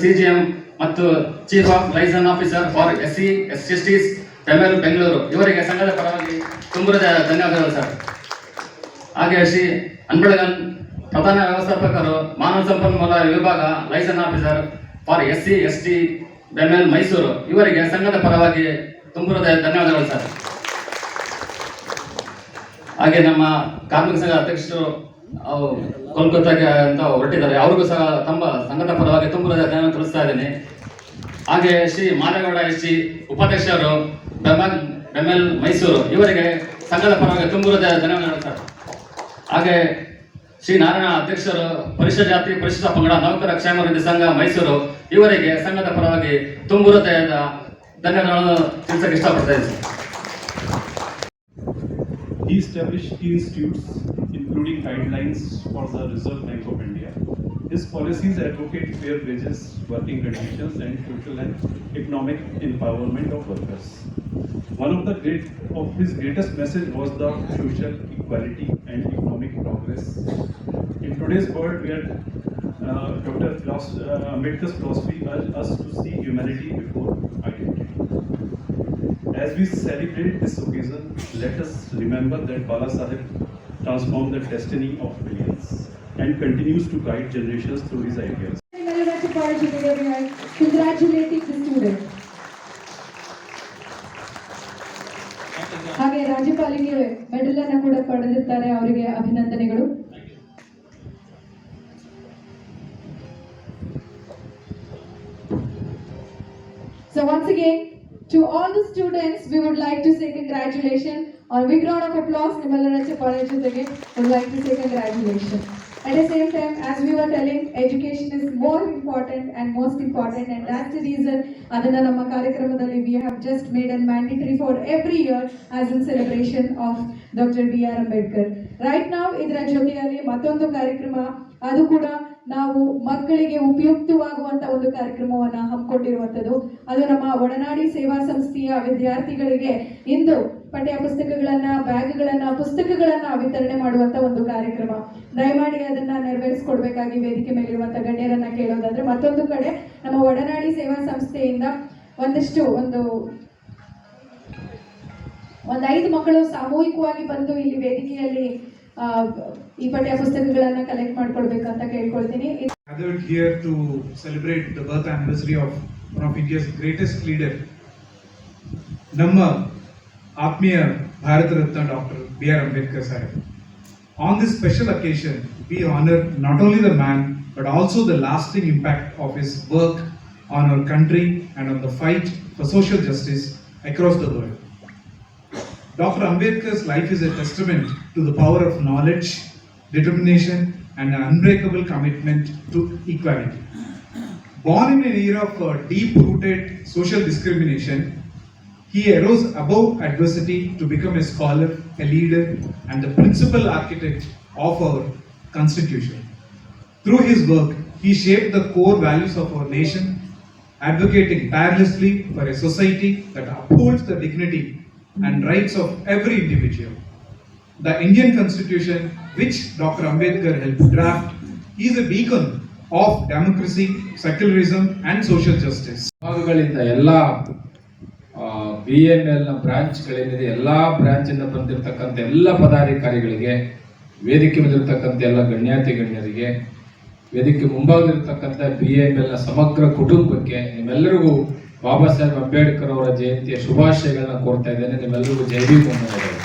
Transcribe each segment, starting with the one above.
CGM ಮತ್ತು chief of liaison officer for S C S S Ts Bengaluru Bengaluru ಇವರಿಗೆ ಸಂಘದ ಪರವಾಗಿ ತುಂಬಿದ ಧನ್ಯವಾದಗಳು ಸರ್ ಹಾಗೆ ಶ್ರೀ ಅನ್ಬಳಗನ್ ಪ್ರಧಾನ ವ್ಯವಸ್ಥಾಪಕರು, ಮಾನವ ಸಂಪನ್ಮೂಲ ವಿಭಾಗ liaison officer for S C S T BEML Mysuru ಇವರಿಗೆ ಸಂಘದ ಪರವಾಗಿ ತುಂಬಿದ ಧನ್ಯವಾದಗಳು ಸರ್ ಹಾಗೆ ನಮ್ಮ ಕಾರ್ಮಿಕ ಸಂಘ ಅಧ್ಯಕ್ಷರು ಕೋಲ್ಕತ್ತಾಗೆ ಅಂತ ಹೊರಟಿದ್ದಾರೆ. ಅವ್ರಿಗೂ ಸಹ ತಮ್ಮ ಸಂಘದ ಪರವಾಗಿ ತುಂಬ ತಿಳಿಸ್ತಾ ಇದ್ದೀನಿ. ಹಾಗೆ ಶ್ರೀ ಮಾದೇಗೌಡ ಎಸ್ ಸಿ ಉಪಾಧ್ಯಕ್ಷರು ಬೆಮಲ್ ಬೆಮಲ್ ಮೈಸೂರು, ಇವರಿಗೆ ಸಂಘದ ಪರವಾಗಿ ತುಂಬ ಸರ್ ಹಾಗೆ ಶ್ರೀ ನಾರಾಯಣ ಅಧ್ಯಕ್ಷರು, ಪರಿಷತ್ ಜಾತಿ ಪರಿಶಿಷ್ಟ ಪಂಗಡ, ನೌಕರ ಕ್ಷೇಮಾಭಿವೃದ್ಧಿ ಸಂಘ ಮೈಸೂರು, ಇವರಿಗೆ ಸಂಘದ ಪರವಾಗಿ ತುಂಬ ಧನ್ಯವಾದಗಳನ್ನು ತಿಳಿಸಕ್ಕೆ ಇಷ್ಟಪಡ್ತಾ ಇದ್ದೀನಿ. Including guidelines for the Reserve Bank of India. His policies advocate fair wages, working conditions, and social and economic empowerment of workers. One of the great of his greatest message was the social equality and economic progress. In today's world, where uh, Dr. Philos- uh, Ambedkar's philosophy urged us to see humanity before identity. As we celebrate this occasion, let us remember that Bala Sahib transformed the destiny of millions and continues to guide generations through his ideas. Melanachi College today we are congratulating the student. ಹಾಗೆ ರಾಜ್ಯಪಾಲಿಗೆ medal ಅನ್ನ ಕೂಡ ಪಡೆದಿರ್ತಾರೆ ಅವರಿಗೆ ಅಭಿನಂದನೆಗಳು So once again, to all the students, we would like to say congratulations. A big round of applause to Malaraj Chapalajitake. I would like to say congratulations. At the same time, as we were telling, education is more important and most important, and that's the reason Adana Nama Karyakramadali we have just made a mandatory for every year as in celebration of Dr. B.R. Ambedkar. Right ನಾವು ಇದರ ಜೊತೆಯಲ್ಲಿ ಮತ್ತೊಂದು ಕಾರ್ಯಕ್ರಮ, ಅದು ಕೂಡ ನಾವು ಮಕ್ಕಳಿಗೆ ಉಪಯುಕ್ತವಾಗುವಂತ ಒಂದು ಕಾರ್ಯಕ್ರಮವನ್ನ ಹಮ್ಮಿಕೊಂಡಿರುವಂತದ್ದು ಅದು ನಮ್ಮ ಒಡನಾಡಿ ಸೇವಾ ಸಂಸ್ಥೆಯ ವಿದ್ಯಾರ್ಥಿಗಳಿಗೆ ಇಂದು ಪಠ್ಯ ಪುಸ್ತಕಗಳನ್ನ, ಬ್ಯಾಗ್ಗಳನ್ನ, ಪುಸ್ತಕಗಳನ್ನ ವಿತರಣೆ ಮಾಡುವಂತ ಒಂದು ಕಾರ್ಯಕ್ರಮ. ದಯಮಾಡಿ ಅದನ್ನ ನೆರವೇರಿಸಿಕೊಡ್ಬೇಕಾಗಿ ವೇದಿಕೆ ಮೇಲಿರುವಂತ ಗಣ್ಯರನ್ನ ಕೇಳೋದಾದ್ರೆ ಮತ್ತೊಂದು ಕಡೆ ನಮ್ಮ ಒಡನಾಡಿ ಸೇವಾ ಸಂಸ್ಥೆಯಿಂದ ಒಂದಿಷ್ಟು ಒಂದು ಒಂದ್ ಐದು ಮಕ್ಕಳು ಸಾಮೂಹಿಕವಾಗಿ ಬಂದು ಇಲ್ಲಿ ವೇದಿಕೆಯಲ್ಲಿ ಈ ಪಠ್ಯ ಪುಸ್ತಕಗಳನ್ನ ಕಲೆಕ್ಟ್ ಮಾಡ್ಕೊಳ್ಬೇಕಂತ ಕೇಳ್ಕೊಳ್ತೀನಿ gathered here to celebrate the birth anniversary of of of greatest leader ನಮ್ಮ ಆತ್ಮೀಯ Bharat Ratna doctor B R Ambedkar Saheb on this special occasion we honour not only the man but also the lasting impact of his work on our country and on the fight for social justice across the world. Dr. Ambedkar's life is a testament to the power of knowledge, determination, and an unbreakable commitment to equality. Born in an era of uh, deep rooted social discrimination, he arose above adversity to become a scholar, a leader, and the principal architect of our constitution. Through his work, he shaped the core values of our nation, advocating tirelessly for a society that upholds the dignity and rights of every individual. The Indian Constitution, which Dr. Ambedkar helped draft, is a beacon of democracy, secularism, and social justice. ಭಾಗಗಳಿಂದ ಎಲ್ಲ B M ಎಲ್ನ ಬ್ರಾಂಚ್ಗಳೇನಿದೆ ಎಲ್ಲ ಬ್ರಾಂಚಿಂದ ಬಂದಿರತಕ್ಕಂಥ ಎಲ್ಲ ಪದಾಧಿಕಾರಿಗಳಿಗೆ ವೇದಿಕೆ ಮೇಲಿರ್ತಕ್ಕಂಥ ಎಲ್ಲ ಗಣ್ಯಾತಿ ಗಣ್ಯರಿಗೆ ವೇದಿಕೆ ಮುಂಭಾಗದಲ್ಲಿರ್ತಕ್ಕಂಥ B M ಎಲ್ನ ಸಮಗ್ರ ಕುಟುಂಬಕ್ಕೆ ನಿಮ್ಮೆಲ್ಲರಿಗೂ ಬಾಬಾ ಸಾಹೇಬ್ ಅಂಬೇಡ್ಕರ್ ಅವರ ಜಯಂತಿಯ ಶುಭಾಶಯಗಳನ್ನ ಕೋರ್ತಾ ಇದ್ದೇನೆ ನಿಮ್ಮೆಲ್ಲರಿಗೂ ಜೈ ಭೀಮ್ ವಂದನೆಗಳು.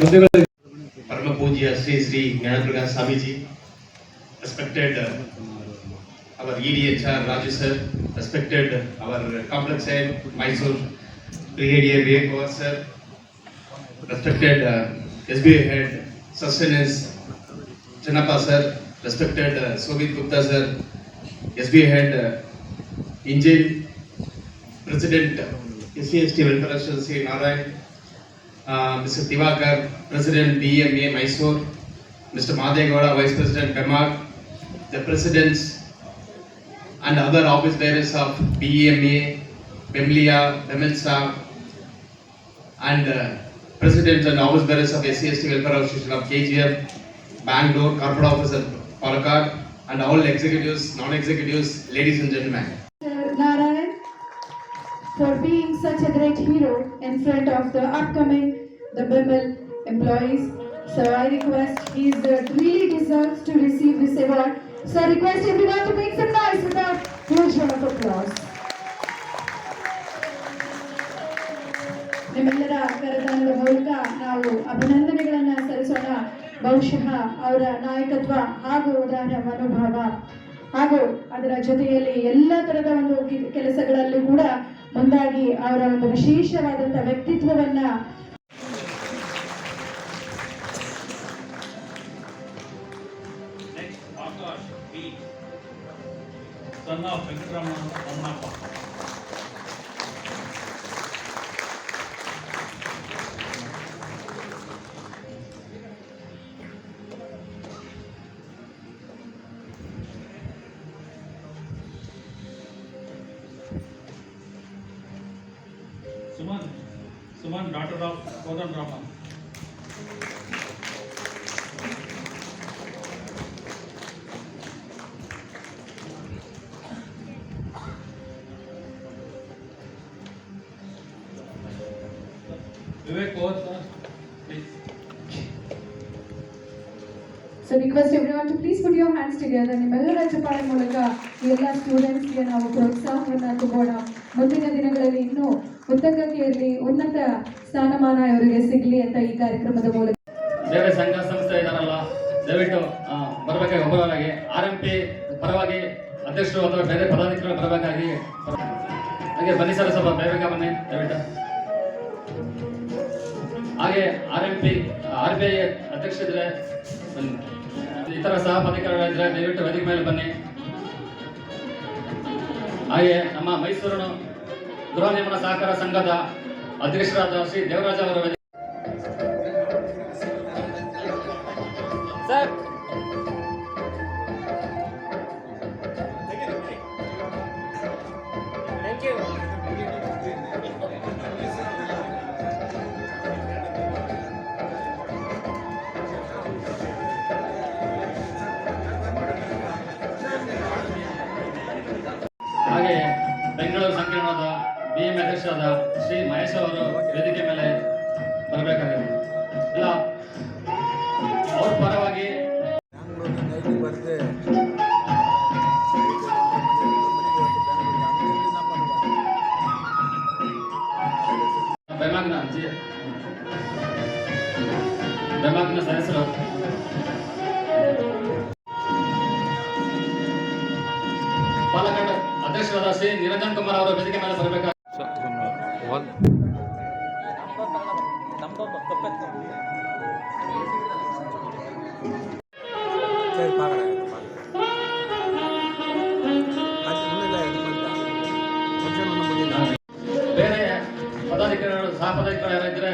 ಮುಂದೆಗಳು Parama Pujya Sri Sri Jnanaprakash Swamiji, respected uh, our EDHR Raju sir, respected our complex head Mysore Brigadier Vivek sir, respected uh, SBI head Sustenance Chanapa sir, respected uh, Sobit Indian President S C S T Mr. Tivakar, President Narayan mister Diwakar president B Vice President Mysore the Presidents and other office bearers of BEMA, BEMLIA, BEMELSA, and uh, presidents and office bearers of SCST Welfare Association of KGF, Bangalore, corporate officer Palakkad, and all executives, non-executives, ladies and gentlemen. For being such a great hero in front of the upcoming the BIML employees. So I request he is uh, really deserves to receive this award. So I request everyone to make some noise with a huge round of applause. ನಿಮ್ಮೆಲ್ಲರ ಕರದಾನದ ಮೂಲಕ ನಾವು ಅಭಿನಂದನೆಗಳನ್ನು ಸಲ್ಲಿಸೋಣ ಬಹುಶಃ ಅವರ ನಾಯಕತ್ವ ಹಾಗೂ ಉದಾರ ಮನೋಭಾವ ಹಾಗೂ ಅದರ ಜೊತೆಯಲ್ಲಿ ಎಲ್ಲ ತರದ ಒಂದು ಕೆಲಸಗಳಲ್ಲೂ ಕೂಡ ಮುಂದಾಗಿ ಅವರ ಒಂದು ವಿಶೇಷವಾದಂತಹ ವ್ಯಕ್ತಿತ್ವವನ್ನ Suman, Suman daughter of Kodan Rama. Vivek Kaur, sir, please. So request everyone to please put your hands together ನಿಮ್ಮೆಲ್ಲರ ಚಪ್ಪಾಳೆ ಮೂಲಕ ಎಲ್ಲ ಸ್ಟೂಡೆಂಟ್ಸ್ಗೆ ನಾವು ಪ್ರೋತ್ಸಾಹವನ್ನು ತುಂಬೋಣ ಮುಂದಿನ ದಿನಗಳಲ್ಲಿ ಇನ್ನೂ ಇರಲಿ ಉನ್ನತ ಸ್ಥಾನಮಾನ ಇವರಿಗೆ ಸಿಗಲಿ ಅಂತ ಈ ಕಾರ್ಯಕ್ರಮದ ಮೂಲಕ. ಬೇರೆ ಸಂಘ ಸಂಸ್ಥೆ ಇದಾರಲ್ಲ, ದಯವಿಟ್ಟು ಬರಬೇಕಾಗಿ ಒಬ್ಬರಾಗಿ ಆರ್ ಎಂ ಪರವಾಗಿ, ಅಧ್ಯಕ್ಷರು ಅಥವಾ ಬೇರೆ ಪದಾಧಿಕಾರಿಗಳು ಬರಬೇಕಾಗಿ ಹಾಗೆ ಬನ್ನಿ ಸರ್, ಸ್ವಲ್ಪ ಬೇಗ ಬನ್ನಿ, ದಯವಿಟ್ಟು. ಹಾಗೆ R M P R B I ಅಧ್ಯಕ್ಷರಿದ್ರೆ ಬನ್ನಿ. ಇತರ ಸಹ ಪದಾಧಿಕಾರಿಗಳಿದ್ರೆ ದಯವಿಟ್ಟು ವೇದಿಕೆ ಮೇಲೆ ಬನ್ನಿ. ಹಾಗೆ ನಮ್ಮ ಮೈಸೂರು ಗೃಹ ನಿರ್ಮಾಣ ಸಹಕಾರ ಸಂಘದ ಅಧ್ಯಕ್ಷರಾದ ಶ್ರೀ ದೇವರಾಜ ಅವರ ಸರ್ ಬೆಮಾಗ್ನ ಜಿ ಬೆಮಾಗ್ನ ಸದಸ್ಯರು ಪಾಲಕರ ಅಧ್ಯಕ್ಷರಾದ ಶ್ರೀ ನಿರಂಜನ್ ಕುಮಾರ್ ಅವರು ವೇದಿಕೆ ಮೇಲೆ ಬರಬೇಕಾಗಿ ಬೇರೆ ಪದಾಧಿಕಾರಿಗಳು ಸಹ ಪದಾಧಿಕಾರಿಗಳು ಯಾರಿದ್ರೆ